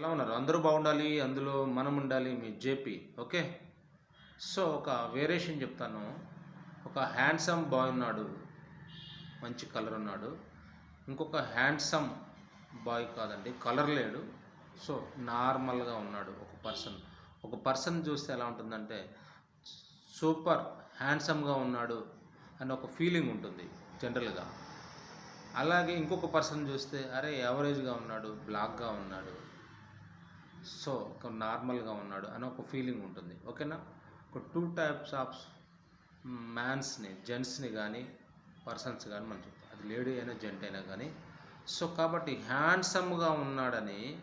ఎలా ఉన్నారు? అందరూ బాగుండాలి అందులో మనం ఉండాలి మీ జేపీ ఓకే? సో ఒక వేరియేషన్ చెప్తాను. ఒక హ్యాండ్సమ్ బాయ్ ఉన్నాడు మంచి కలర్ ఉన్నాడు. ఇంకొక హ్యాండ్సమ్ బాయ్ కాదండి కలర్ లేడు. సో నార్మల్గా ఉన్నాడు ఒక పర్సన్. ఒక పర్సన్ చూస్తే ఎలా ఉంటుందంటే సూపర్ హ్యాండ్సమ్గా ఉన్నాడు అని ఒక ఫీలింగ్ ఉంటుంది జనరల్గా. అలాగే ఇంకొక పర్సన్ చూస్తే అరే యావరేజ్గా ఉన్నాడు బ్లాక్గా ఉన్నాడు. సో ఒక నార్మల్గా ఉన్నాడు అని ఒక ఫీలింగ్ ఉంటుంది. ఓకేనా? ఒక టూ టైప్స్ ఆఫ్ మ్యాన్స్ని జెంట్స్ని కానీ పర్సన్స్ కానీ మనం చెప్తాం. అది లేడీ అయినా జెంట్ అయినా కానీ సో కాబట్టి హ్యాండ్సమ్గా ఉన్నాడని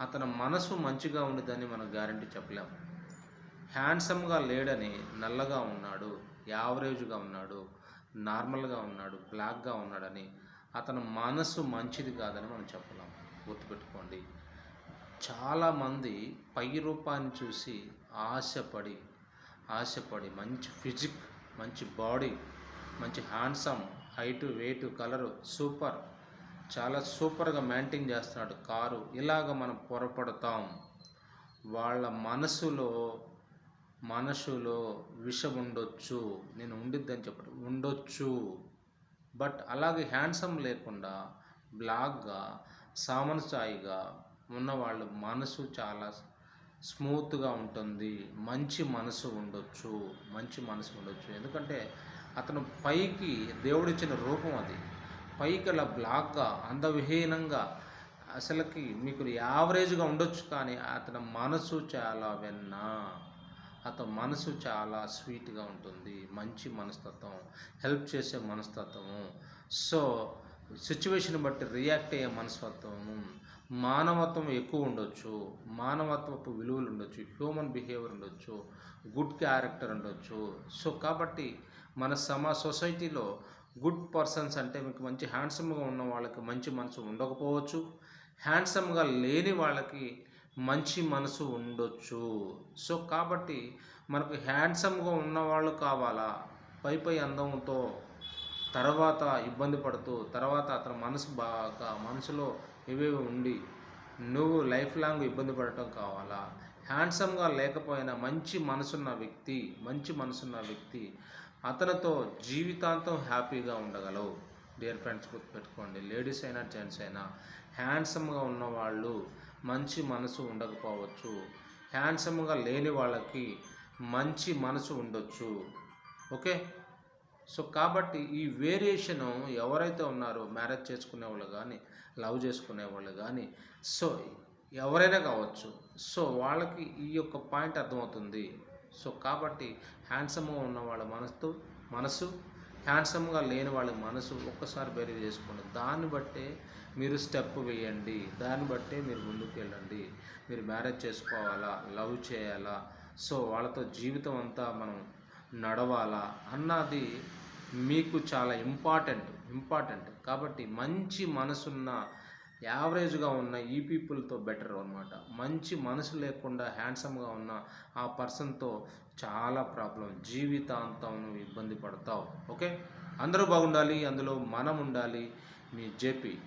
అతని మనసు మంచిగా ఉండదని మనం గ్యారంటీ చెప్పలేము. హ్యాండ్సమ్గా లేడని నల్లగా ఉన్నాడు యావరేజ్గా ఉన్నాడు నార్మల్గా ఉన్నాడు బ్లాక్గా ఉన్నాడని అతని మనసు మంచిది కాదని మనం చెప్పలేం గుర్తుపెట్టుకోండి. చాలామంది పై రూపాన్ని చూసి ఆశపడి ఆశపడి మంచి ఫిజిక్ మంచి బాడీ మంచి handsome height weight colour super. చాలా సూపర్గా మెయింటైన్ చేస్తున్నాడు కారు. ఇలాగ మనం పొరపడతాం. వాళ్ళ మనసులో మనసులో విషం ఉండొచ్చు. నేను ఉండిద్దని చెప్పడం. ఉండొచ్చు. బట్ అలాగే హ్యాండ్సమ్ లేకుండా బ్లాక్గా సామనసాయిగా ఉన్నవాళ్ళు మనసు చాలా స్మూత్గా ఉంటుంది. మంచి మనసు ఉండొచ్చు. మంచి మనసు ఉండొచ్చు. ఎందుకంటే అతను పైకి దేవుడిచ్చిన రూపం అది. పైకి అలా బ్లాక్గా అందవిహీనంగా అసలుకి మీకు యావరేజ్గా ఉండొచ్చు కానీ అతని మనసు చాలా వెన్న. అతని మనసు చాలా స్వీట్గా ఉంటుంది. మంచి మనస్తత్వం హెల్ప్ చేసే మనస్తత్వము. సో సిచ్యువేషన్ బట్టి రియాక్ట్ అయ్యే మనస్తత్వము. మానవత్వం ఎక్కువ ఉండొచ్చు మానవత్వపు విలువలు ఉండొచ్చు హ్యూమన్ బిహేవియర్ ఉండొచ్చు గుడ్ క్యారెక్టర్ ఉండొచ్చు. సో కాబట్టి మన సమా సొసైటీలో గుడ్ పర్సన్స్ అంటే మీకు మంచి హ్యాండ్సమ్గా ఉన్న వాళ్ళకి మంచి మనసు ఉండకపోవచ్చు. హ్యాండ్సమ్గా లేని వాళ్ళకి మంచి మనసు ఉండొచ్చు. సో కాబట్టి మనకు హ్యాండ్సమ్గా ఉన్నవాళ్ళు కావాలా? పై పై అందంతో తర్వాత ఇబ్బంది పడుతూ తర్వాత అతని మనసు బాగా మనసులో ఇవేవి ఉండి నువ్వు లైఫ్ లాంగ్ ఇబ్బంది పడటం కావాలా? హ్యాండ్సమ్గా లేకపోయినా మంచి మనసున్న వ్యక్తి మంచి మనసున్న వ్యక్తి అతనితో జీవితాంతం హ్యాపీగా ఉండగలవు. డియర్ ఫ్రెండ్స్ గుర్తుపెట్టుకోండి లేడీస్ అయినా జెంట్స్ అయినా హ్యాండ్సమ్గా ఉన్నవాళ్ళు మంచి మనసు ఉండకపోవచ్చు. హ్యాండ్సమ్గా లేని వాళ్ళకి మంచి మనసు ఉండొచ్చు. ఓకే? సో కాబట్టి ఈ వేరియేషన్ ఎవరైతే ఉన్నారో మ్యారేజ్ చేసుకునే వాళ్ళు కానీ లవ్ చేసుకునే వాళ్ళు కానీ సో ఎవరైనా కావచ్చు సో వాళ్ళకి ఈ యొక్క పాయింట్ అర్థమవుతుంది. సో కాబట్టి హ్యాండ్సమ్గా ఉన్న వాళ్ళ మనసు మనసు హ్యాండ్సమ్గా లేని వాళ్ళ మనసు ఒక్కసారి బేరీ చేసుకోండి. దాన్ని బట్టే మీరు స్టెప్ వేయండి. దాన్ని బట్టే మీరు ముందుకు వెళ్ళండి మీరు మ్యారేజ్ చేసుకోవాలా లవ్ చేయాలా సో వాళ్ళతో జీవితం అంతా మనం నడవాలా అన్నది మీకు చాలా ఇంపార్టెంట్ ఇంపార్టెంట్ కాబట్టి మంచి మనసున్న యావరేజ్గా ఉన్న ఈ పీపుల్తో బెటర్ అనమాట మంచి మనసు లేకుండా హ్యాండ్సమ్గా ఉన్న ఆ పర్సన్తో చాలా ప్రాబ్లం జీవితాంతం నువ్వు ఇబ్బంది పడతావు. ఓకే అందరూ బాగుండాలి అందులో మనం ఉండాలి. మీ జేపీ